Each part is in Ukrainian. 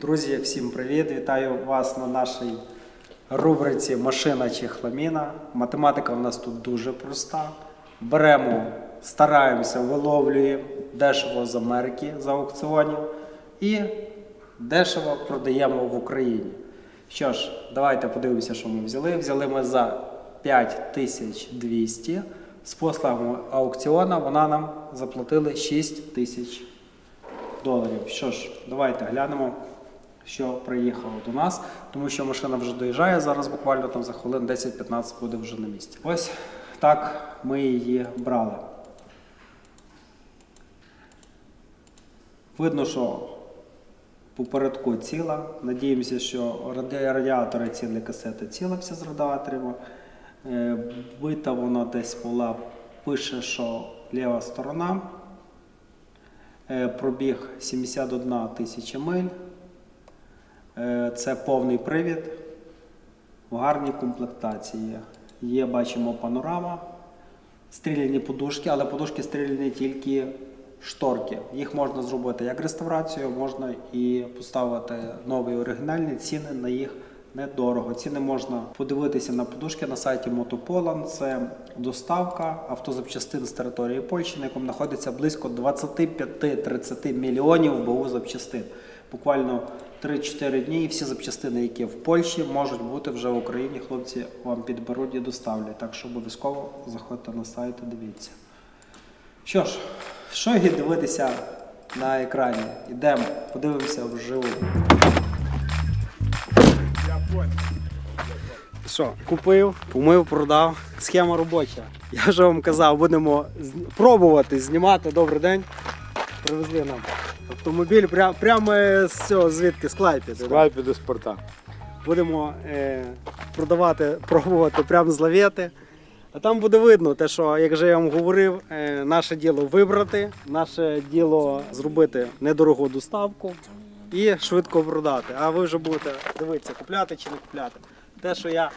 Друзі, всім привіт! Вітаю вас на нашій рубриці Машина чи хламіна. Математика в нас тут дуже проста. Беремо, стараємося, виловлюємо дешево з Америки за аукціонів і дешево продаємо в Україні. Що ж, давайте подивимося, що ми взяли. Взяли ми за 5200. З послугами аукціона вона нам заплатили 6 тисяч доларів. Що ж, давайте глянемо, що приїхало до нас, тому що машина вже доїжджає зараз, буквально там за хвилин 10-15 буде вже на місці. Ось так ми її брали. Видно, що попередку ціла. Надіємося, що радіатори цілі касети ціла всі з радіаторами. Е, Бита вона десь була, пише, що ліва сторона. Е, Пробіг 71 тисяча миль. Е, Це повний привід в гарній комплектації. Є, бачимо, панорама, стріляні подушки, але подушки стріляні тільки шторки. Їх можна зробити як реставрацію, можна і поставити нові оригінальні ціни на їх недорого. Ціни можна подивитися на подушки на сайті Мотополан. Це доставка автозапчастин з території Польщі, на якому знаходиться близько 25-30 мільйонів БУ запчастин. Буквально 3-4 дні і всі запчастини, які в Польщі, можуть бути вже в Україні. Хлопці вам підберуть і доставлять. Так що обов'язково заходьте на сайт і дивіться. Що ж, що є дивитися на екрані? Йдемо, подивимося вживу. Що, купив, помив, продав. Схема робоча. Я вже вам казав, будемо пробувати знімати. Добрий день. Привезли нам автомобіль пря- прямо з цього звідки з Клайпеди. да? Скайпі до спорта. Будемо е, продавати, пробувати прямо з лавети. А там буде видно, те, що, як же я вам говорив, е, наше діло вибрати, наше діло зробити недорогу доставку і швидко продати. А ви вже будете дивитися, купляти чи не купляти. Те, що я.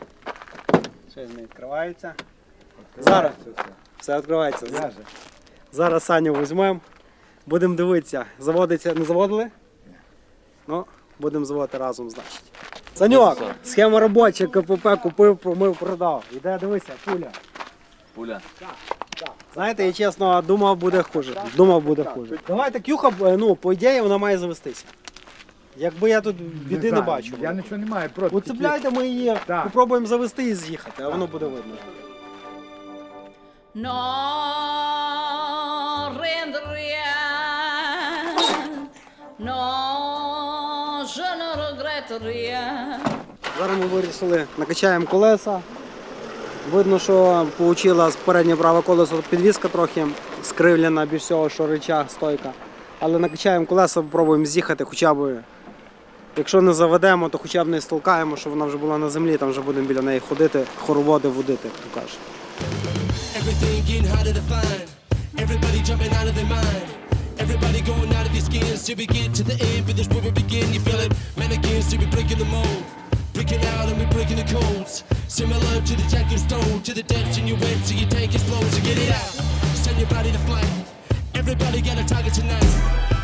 Щось не відкривається. Зараз все відкривається. Зараз Саню візьмемо. Будемо дивитися. Заводиться, не заводили? Ну, будемо заводити разом, значить. Саньок, схема робоча, КПП купив, промив, продав. Іде, дивися, пуля. Пуля. Знаєте, я чесно думав, буде хуже. Думав, буде хуже. Давайте кюха, е, ну, по ідеї, вона має завестися. Якби я тут біди не, знаю, бачу. Я нічого не маю проти. Оцепляйте ми її, Так. попробуємо завести і з'їхати, а воно буде видно. No no, je ne regrettería. Зараз ми вирішили, накачаємо колеса. Видно, що отримала з переднє праве колесо підвіска трохи скривлена більш всього, що речах, стойка. Але накачаємо колеса, спробуємо з'їхати хоча б. Якщо не заведемо, то хоча б не столкаємо, щоб вона вже була на землі, там вже будемо біля неї ходити, хороводи водити, як то кажуть. Everybody going out of their skins till we get to the end. But this where we begin. You feel it? Mannequins till we breaking the mold. Breaking out and we breaking the codes. Similar to the jack of stone. To the depths in your wet so your tank is slow. So get it out. Send your body to flight. Everybody got a target tonight.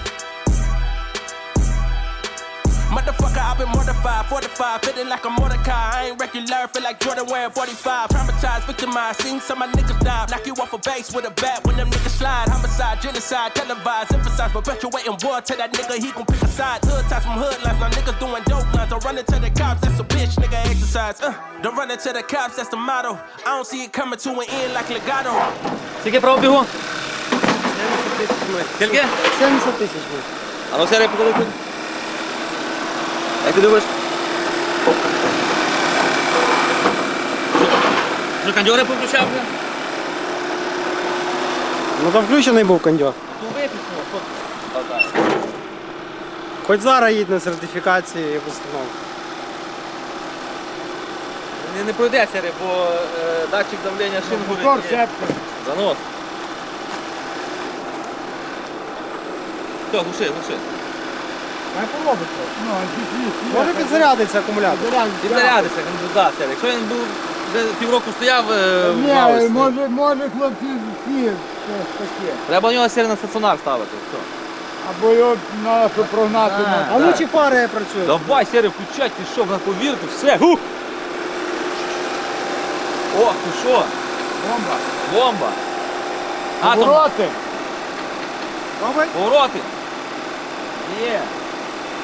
I've been mortified, fortified, feeling like a Mordecai. I ain't regular, feel like Jordan wearing 45. Traumatized, victimized, seen some of my niggas die. Knock you off a base with a bat when them niggas slide. Homicide, genocide, televised, emphasize, perpetuating war to that nigga, he gon' pick a side. Hood ties from hood lines, my niggas doing dope lines. I'm running to the cops, that's a bitch, nigga exercise. Uh, don't run into the cops, that's the motto. I don't see it coming to an end like legato. Скільки пробігу? Скільки? 70 тисяч буде. А ну серія покажи. Як ти думаєш? Що, кондьори повключав вже? Ну там включений був кондьор. Ну випічно. Хоч зараз їдь на сертифікації і постановку. Не, не пройде серія, бо е, датчик давлення шин Мотор горить. Занос. Все, глуши, глуши. Хай поробиться. Ну. Може підзарядиться акумулятор. Він зарядиться, він да, серія. Якщо він був вже півроку стояв е, в Ні, галузі, може, може хлопці всі щось таке. треба на нього на стаціонар ставити. Все. Або його треба прогнати. А. А ну чи фари працюють? Давай, Сері, включай, ти що, на повірку, все, гу! О, ти що? Бомба. Бомба! Атом, Повороти. Робить? повороти! Є!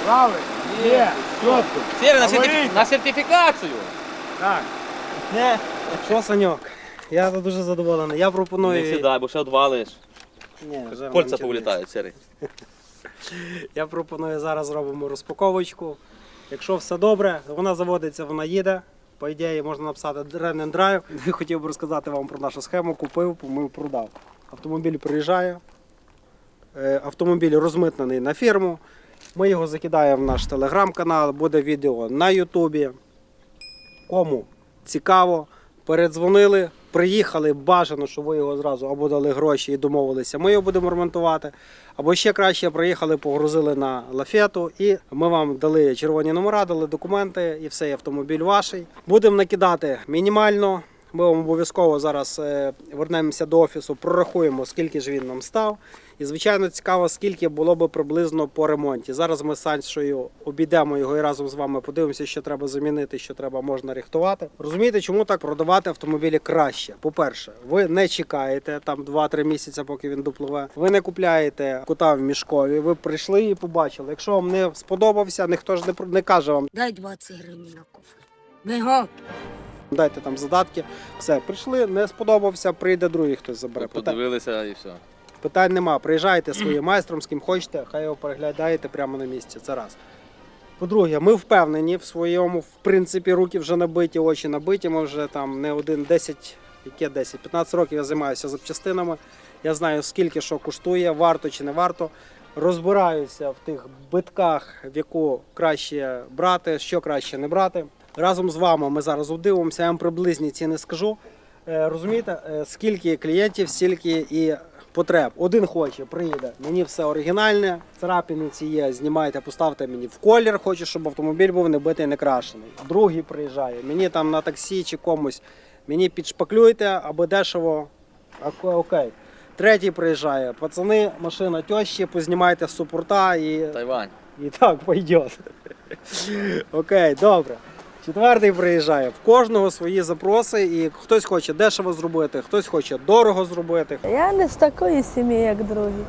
Правий. Є. Чітко. Сері, на, сертифі... на сертифікацію! Так. Не, Що, Саньок? Я дуже задоволений. Я не сідай, бо ще одвалиш. Ні, вже Кольця нічого повилітають. Я пропоную зараз зробимо розпаковочку. Якщо все добре, вона заводиться, вона їде. По ідеї можна написати Run and Drive. Я хотів би розказати вам про нашу схему. Купив, помив, продав. Автомобіль приїжджає. Е, Автомобіль розмитнений на фірму. Ми його закидаємо в наш телеграм-канал, буде відео на Ютубі. Кому цікаво, передзвонили, приїхали, бажано, щоб ви його зразу або дали гроші і домовилися, ми його будемо ремонтувати. Або ще краще приїхали, погрузили на лафету, і ми вам дали червоні номера, дали документи, і все, автомобіль ваш. Будемо накидати мінімально. Ми вам обов'язково зараз е, вернемося до офісу, прорахуємо, скільки ж він нам став. І звичайно цікаво, скільки було би приблизно по ремонті. Зараз ми з Саншою обійдемо його і разом з вами подивимося, що треба замінити, що треба можна рихтувати. Розумієте, чому так продавати автомобілі краще? По-перше, ви не чекаєте там 2-3 місяці, поки він допливе. Ви не купляєте кута в мішкові. Ви прийшли і побачили. Якщо вам не сподобався, ніхто ж не про- не каже вам, Дай 20 гривень на кофе. Бігом! дайте там задатки. Все, прийшли, не сподобався, прийде другий хтось забере. Подивилися і все. Питань нема. Приїжджайте своїм майстром, з ким хочете, хай його переглядаєте прямо на місці. Це раз. По-друге, ми впевнені в своєму, в принципі, руки вже набиті, очі набиті. Ми вже там не один 10, яке 10, 15 років я займаюся запчастинами. Я знаю, скільки що коштує, варто чи не варто. Розбираюся в тих битках, в яку краще брати, що краще не брати. Разом з вами ми зараз удивимося, я вам приблизні ціни скажу. Е, Розумієте, е, скільки клієнтів, стільки і потреб. Один хоче, приїде. Мені все оригінальне, царапини ці є, знімайте, поставте мені в колір. Хочу, щоб автомобіль був не битий, не крашений. Другий приїжджає. Мені там на таксі чи комусь. Мені підшпаклюйте, аби дешево. Оке- Окей. Третій приїжджає. Пацани, машина тещі, познімайте з супорта і Тайвань. і так пойдет. Окей, добре. Четвертий приїжджає. В кожного свої запроси, і хтось хоче дешево зробити, хтось хоче дорого зробити. Я не з такої сім'ї, як другі.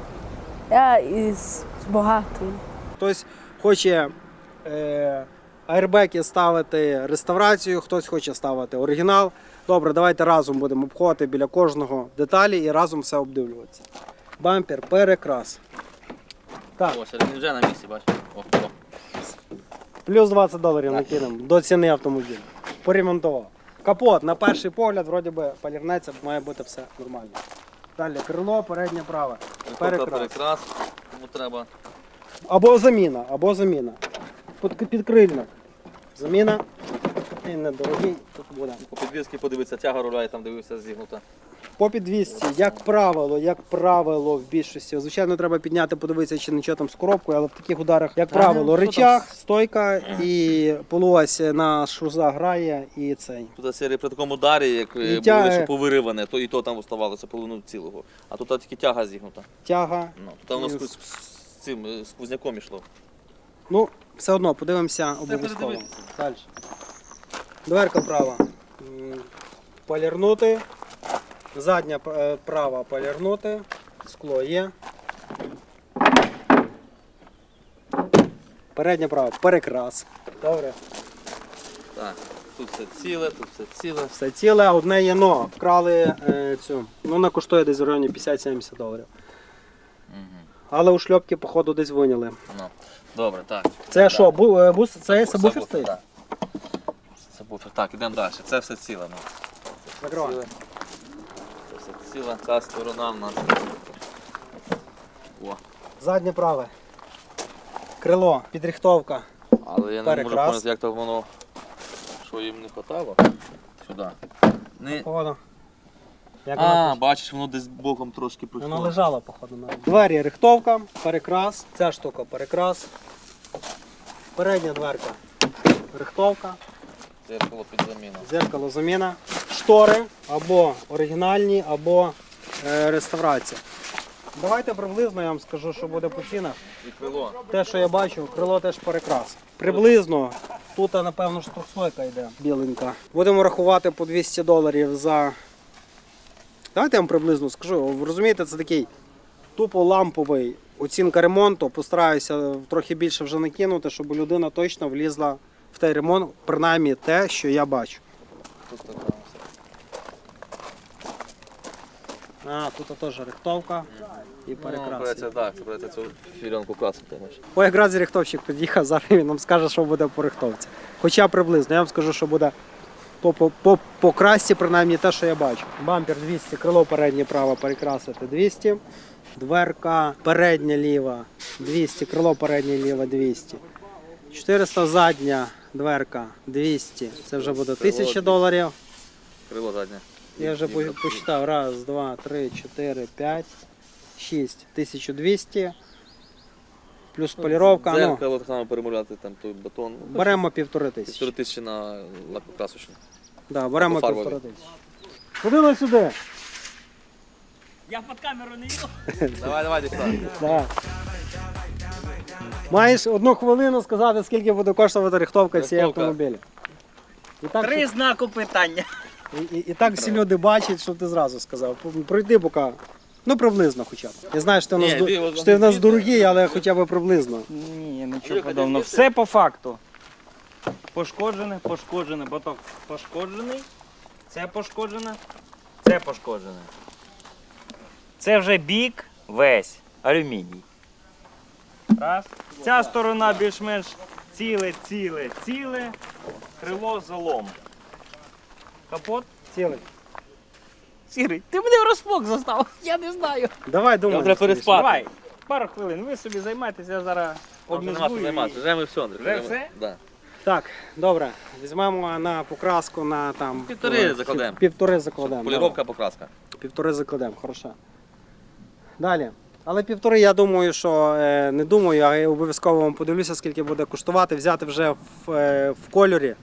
Я із багатої. Хтось хоче е, аербеки ставити реставрацію, хтось хоче ставити оригінал. Добре, давайте разом будемо обходити біля кожного деталі і разом все обдивлюватися. Бампер, перекрас. Так, О, він вже на місці, бачиш? О, о. Плюс 20 доларів накинемо до ціни автомобіля. Поремонтував. Капот, на перший погляд, вроді би, полірнеться, має бути все нормально. Далі крило, переднє праве. Перекрас. перекрас. Кому треба. Або заміна, або заміна. Під, підкрильник. Заміна. Він недорогий, тут буде. По підвіски подивитися, тяга руля, я там дивився зігнута. По підвісці, як правило, як правило, в більшості. Звичайно, треба підняти, подивитися, чи нічого там з коробкою, але в таких ударах, як правило, ну, речах, стойка і полуось на шуза грає і цей. Тут серії при такому ударі, як І е, тя- було що повириване, то і то там оставалося половину цілого. А тут тільки тяга зігнута. Тяга. Ну, тут воно з, з, з цим е, сквозняком ішло. Ну, все одно подивимося обов'язково. Далі. Дверка права. М, Полірнути. Задня е, права полірнути. Скло є. Передня права перекрас. Добре. Так, тут все ціле, тут все ціле. Все ціле, а одне є но. Вкрали е, цю. Ну, вона коштує десь в районі 50-70 доларів. Але у шльопки, походу, десь виняли. Ну, добре, так. Це що, бу, е, бус, це є сабвуфер стоїть? так. Це буфер. Так, ідемо далі. Це все ціле. Ну. Закривай. Ціле. Це. Та сторона в нас. О. Заднє праве. Крило, підрихтовка. Але я не можу поняти, як то воно. Що їм не хватало. Сюди. Не... Походу. Як воно А, бачиш, воно десь боком трошки прийшло. Воно лежало, походу. на Двері рихтовка, перекрас. Ця штука перекрас. Передня дверка рихтовка. Зеркало під заміну. Зеркало заміна. Штори або оригінальні, або е, реставрація. Давайте приблизно я вам скажу, що буде по цінах. І крило. Те, що я бачу, крило теж перекрас. Приблизно тут, напевно, ж трьохслойка йде біленька. Будемо рахувати по 200 доларів за. Давайте я вам приблизно скажу. Ви розумієте, це такий тупо ламповий оцінка ремонту. Постараюся трохи більше вже накинути, щоб людина точно влізла в той ремонт, принаймні те, що я бачу. Тут така. А, тут теж рихтовка і Ну, перекрас. придеться, так, це придеться цю фільонку красити. Ой, якраз рихтовщик під'їхав, зараз він нам скаже, що буде по рихтовці. Хоча приблизно, я вам скажу, що буде по, по, по, по красці, принаймні те, що я бачу. Бампер 200, крило переднє право перекрасити 200. Дверка передня ліва 200, крило переднє ліве 200. 400 задня дверка 200. Це вже буде 1000 доларів. Крило заднє. Я вже посчитав. Раз, два, три, чотири, п'ять, шість. 1200. Плюс поліровка. Ну, Дзеркало так само перемовляти, там той батон. беремо півтори тисячі. Півтори тисячі на лакокрасочну. Да, беремо Фарбові. півтора тисячі. Куди на сюди? Давай, давай, десь. Да. Маєш одну хвилину сказати, скільки буде коштувати рихтовка цієї Рихтовка. автомобіля. І так, Три знаку питання. І, і, і так всі люди бачать, що ти зразу сказав. Пройди поки. Ну, приблизно хоча б. Я знаю, що ти в нас, Ні, ду- ти його що ти в нас дорогий, але хоча б приблизно. Ні, нічого подобного. Все по факту. Пошкоджене, пошкоджене, боток пошкоджений. Це пошкоджене, це пошкоджене. Це вже бік весь алюміній. Раз. Ця сторона більш-менш ціле, ціле, ціле. Крило залом. Капот. Цілий. Сірий, ти мене врозпок застав. Я не знаю. Давай думай. треба переспати. Давай, пару хвилин. Ви собі займайтеся, я зараз обмізгую. займатися. Вже ми все. Вже все? Да. Так, добре. Візьмемо на покраску на там. Півтори е, закладемо. Півтори закладемо. Поліровка, покраска. Півтори закладемо, хорошо. Далі. Але півтори, я думаю, що е, не думаю, а я обов'язково вам подивлюся, скільки буде коштувати. Взяти вже в, е, в кольорі.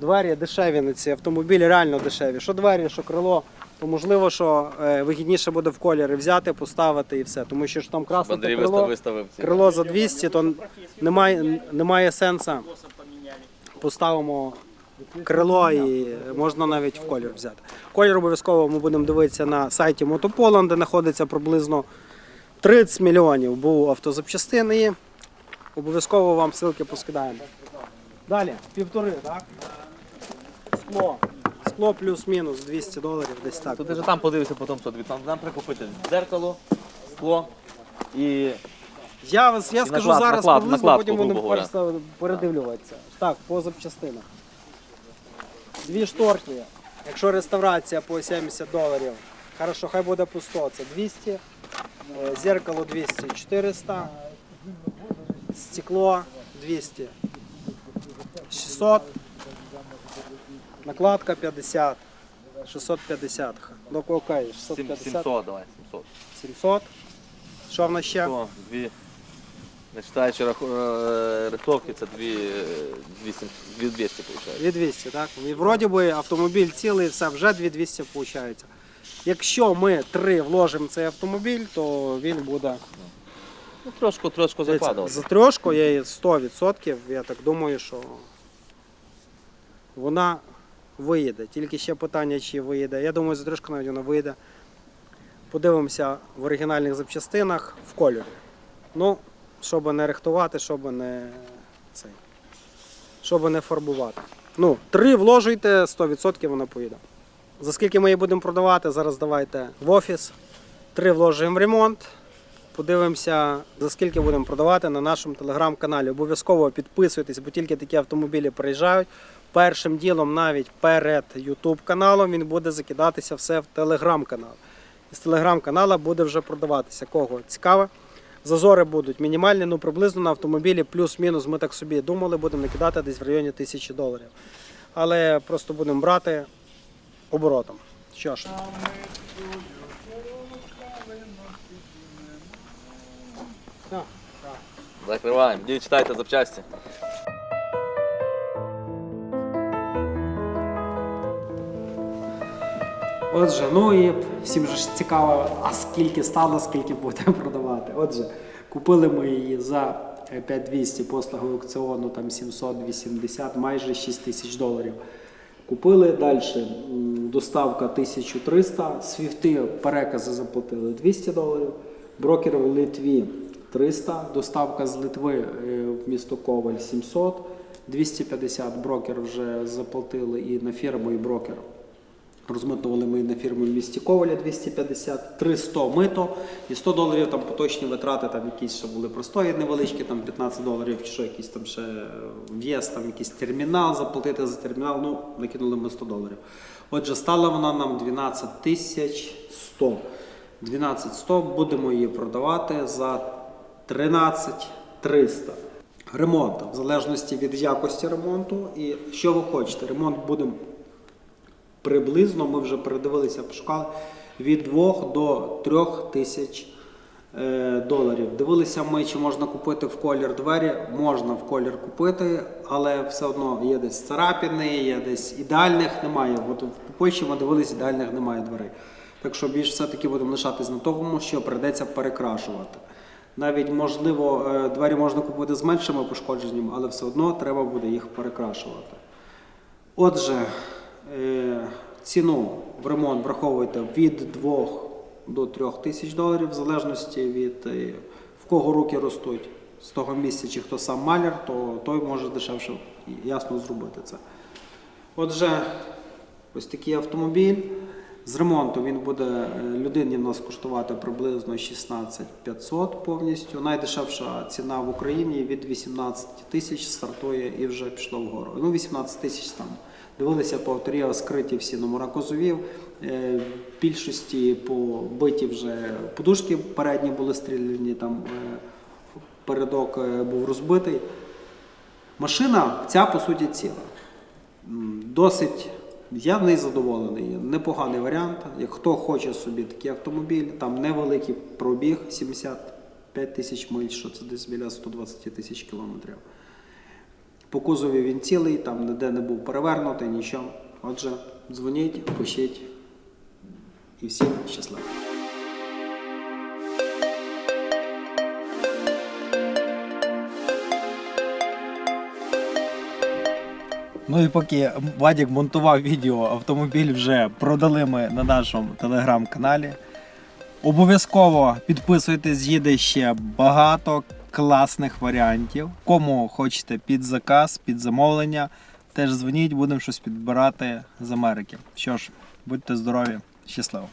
Двері дешеві на ці автомобілі, реально дешеві. Що двері, що крило, то можливо, що е, вигідніше буде в кольорі взяти, поставити і все. Тому що ж там красне Андрій крило, виставив ці. крило за 200, то немає, немає сенсу. Поставимо крило і можна навіть в колір взяти. Колір обов'язково ми будемо дивитися на сайті Мотополан, де знаходиться приблизно 30 мільйонів був автозапчастин і обов'язково вам ссылки поскидаємо. Далі, півтори, так? Скло. Скло плюс-мінус 200 доларів десь так. Тут ти ж там подивишся потім, що тобі там нам треба купити дзеркало, скло і Я, вас, я І скажу наклад- зараз наклад- приблизно, накладку, потім грубо будемо говоря. переста- передивлюватися. Так, по запчастинах. Дві шторки. Якщо реставрація по 70 доларів, хорошо, хай буде по 100, це 200. Е, Зеркало 200, 400. Стекло 200. 600. Накладка 50. 650. Ну, окей, сім- 650. 700, давай, 700. 700. Що в нас ще? О, дві, не читаючи раху- е, рихтовки, це дві, е, дві, сім- дві 200 виходить. 2200, так? І вроді би автомобіль цілий, все, вже 2200 виходить. Якщо ми три вложимо в цей автомобіль, то він буде Ну, трошку, трошку закладувати. за трьошку я їй 100%, я так думаю, що вона виїде. Тільки ще питання, чи виїде. Я думаю, за трьошку навіть вона виїде. Подивимося в оригінальних запчастинах в кольорі. Ну, щоб не рихтувати, щоб не цей. Щоб не фарбувати. Ну, три вложуйте, 100% вона поїде. За скільки ми її будемо продавати, зараз давайте в офіс. Три вложуємо в ремонт. Подивимося, за скільки будемо продавати на нашому телеграм-каналі. Обов'язково підписуйтесь, бо тільки такі автомобілі приїжджають. Першим ділом, навіть перед YouTube каналом, він буде закидатися все в телеграм-канал. І з телеграм-канала буде вже продаватися. Кого цікаво. Зазори будуть мінімальні, ну приблизно на автомобілі плюс-мінус. Ми так собі думали, будемо накидати десь в районі тисячі доларів. Але просто будемо брати оборотом. Що ж. Закриваємо. Дій читайте запчасті. Отже, ну і всім же ж цікаво, а скільки стало, скільки будемо продавати. Отже, купили ми її за 5200 послуги аукціону, там 780, майже 6 тисяч доларів. Купили далі доставка 1300, свіфти перекази заплатили 200 доларів, брокер в Литві 300, доставка з Литви е, в місто Коваль 700, 250 брокер вже заплатили і на фірму, і брокер. Розмитували ми на фірму в місті Коваля 250, 300 мито і 100 доларів там поточні витрати, там якісь ще були простої невеличкі, там 15 доларів чи що якийсь там ще в'їзд, там якийсь термінал, заплатити за термінал, ну накинули ми 100 доларів. Отже, стала вона нам 12 тисяч 100. 12 100 будемо її продавати за 13 300. Ремонт, в залежності від якості ремонту і що ви хочете. Ремонт будемо приблизно, ми вже передивилися, пошукали, від 2 до 3 тисяч е, доларів. Дивилися ми, чи можна купити в колір двері. Можна в колір купити, але все одно є десь царапини, є десь ідеальних немає. От в Польщі ми дивилися, ідеальних немає дверей. Так що більш все-таки будемо лишатись на тому, що прийдеться перекрашувати. Навіть можливо, е, двері можна купити з меншими пошкодженнями, але все одно треба буде їх перекрашувати. Отже, ціну в ремонт враховуйте від 2 до 3 тисяч доларів, в залежності від е, в кого руки ростуть з того місця, чи хто сам маляр, то той може дешевше ясно зробити це. Отже, ось такий автомобіль. З ремонту він буде е, людині в нас коштувати приблизно 16 500 повністю. Найдешевша ціна в Україні від 18 тисяч стартує і вже пішло вгору. Ну, 18 тисяч там. Дивилися по авторі, скриті всі номера козовів. Е, більшості побиті вже подушки передні були стріляні, там е, передок е, був розбитий. Машина ця по суті ціла. Досить я в неї задоволений. Непоганий варіант. Як хто хоче собі такий автомобіль, там невеликий пробіг 75 тисяч миль, що це десь біля 120 тисяч кілометрів. По кузові він цілий, там ніде не був перевернутий, нічого. Отже, дзвоніть, пишіть і всім щасливо. Ну і поки Вадік монтував відео, автомобіль вже продали ми на нашому телеграм-каналі. Обов'язково підписуйтесь, їде ще багато класних варіантів. Кому хочете під заказ, під замовлення, теж дзвоніть, будемо щось підбирати з Америки. Що ж, будьте здорові, щасливо!